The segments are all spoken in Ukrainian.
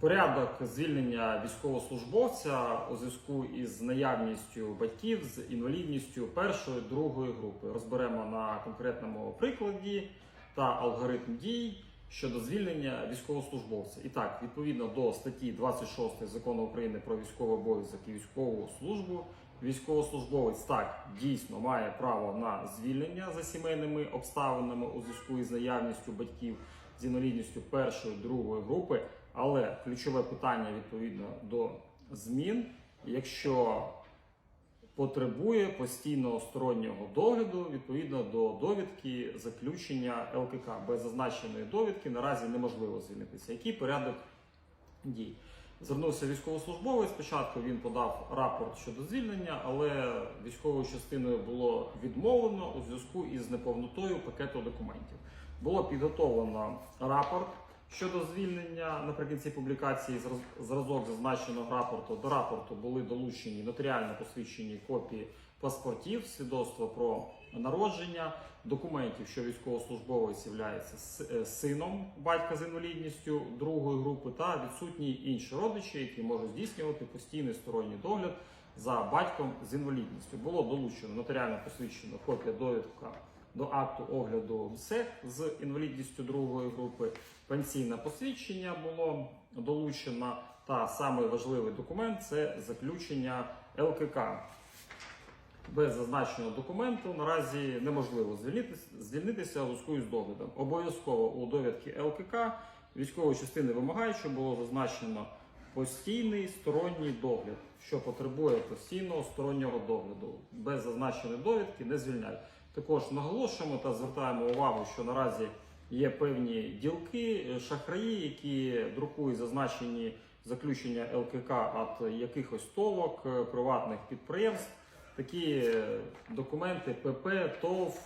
Порядок звільнення військовослужбовця у зв'язку із наявністю батьків з інвалідністю першої другої групи розберемо на конкретному прикладі та алгоритм дій щодо звільнення військовослужбовця. І так, відповідно до статті 26 закону України про військовий обов'язок і військову службу, військовослужбовець так дійсно має право на звільнення за сімейними обставинами у зв'язку із наявністю батьків з інвалідністю першої другої групи. Але ключове питання відповідно до змін, якщо потребує постійного стороннього догляду відповідно до довідки заключення ЛКК. Без зазначеної довідки наразі неможливо звільнитися. Який порядок дій? Звернувся військовослужбовець. Спочатку він подав рапорт щодо звільнення, але військовою частиною було відмовлено у зв'язку із неповнотою пакету документів. Було підготовлено рапорт щодо звільнення наприкінці публікації зраз- зразок зазначеного рапорту. До рапорту були долучені нотаріально посвідчені копії паспортів, свідоцтво про народження, документів, що військовослужбовець є сином батька з інвалідністю другої групи, та відсутні інші родичі, які можуть здійснювати постійний сторонній догляд за батьком з інвалідністю. Було долучено нотаріально посвідчено копія довідка до акту огляду МСЕК з інвалідністю другої групи. Пенсійне посвідчення було долучено. Та самий важливий документ це заключення ЛКК. Без зазначеного документу наразі неможливо звільнитися, у зв'язку з доглядом. Обов'язково у довідки ЛКК військової частини вимагають, щоб було зазначено постійний сторонній догляд, що потребує постійного стороннього догляду. Без зазначеної довідки не звільняють. Також наголошуємо та звертаємо увагу, що наразі є певні ділки, е, шахраї, які друкують зазначені заключення ЛКК від якихось товок, е, приватних підприємств. Такі е, документи ПП, ТОВ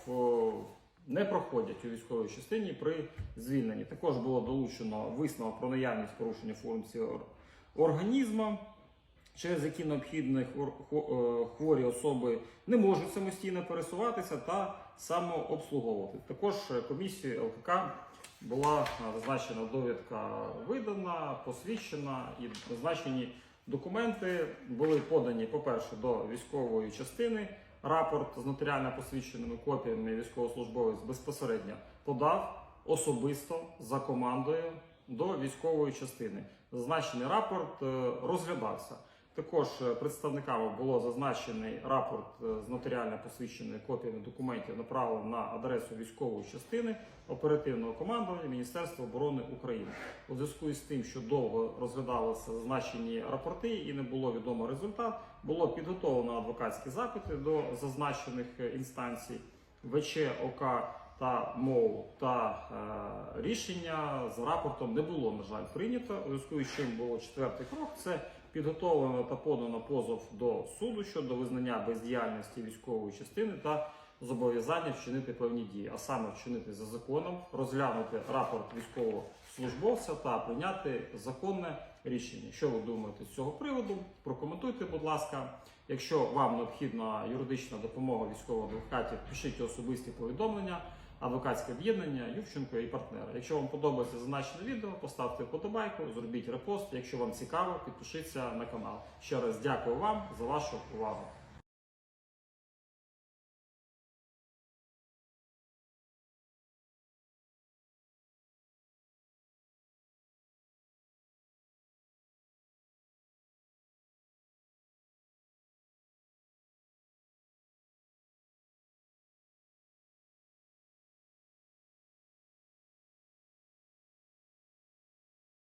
не проходять у військовій частині при звільненні. Також було долучено висновок про наявність порушення функцій ор- організму, через які необхідні е, хворі особи не можуть самостійно пересуватися та самообслуговувати. Також е, комісією ЛКК була е, зазначена довідка видана, посвідчена і зазначені документи були подані, по-перше, до військової частини. Рапорт з нотаріально посвідченими копіями військовослужбовець безпосередньо подав особисто за командою до військової частини. Зазначений рапорт розглядався. Також е, представниками було зазначений рапорт е, з нотаріально посвідченою копіями документів направлено на адресу військової частини оперативного командування Міністерства оборони України. У зв'язку із тим, що довго розглядалися зазначені рапорти і не було відомо результат, було підготовлено адвокатські запити до зазначених е, інстанцій ВЧ ОК та МОУ та е, рішення з рапортом не було, на жаль, прийнято. У зв'язку із чим було четвертий крок. Це підготовлено та подано позов до суду щодо визнання бездіяльності військової частини та зобов'язання вчинити певні дії, а саме вчинити за законом, розглянути рапорт військового службовця та прийняти законне рішення. Що ви думаєте з цього приводу? Прокоментуйте, будь ласка. Якщо вам необхідна юридична допомога військових адвокатів, пишіть особисті повідомлення. Адвокатське об'єднання Ювченко і партнери. Якщо вам подобається зазначене відео, поставте вподобайку, зробіть репост. Якщо вам цікаво, підпишіться на канал. Ще раз дякую вам за вашу увагу.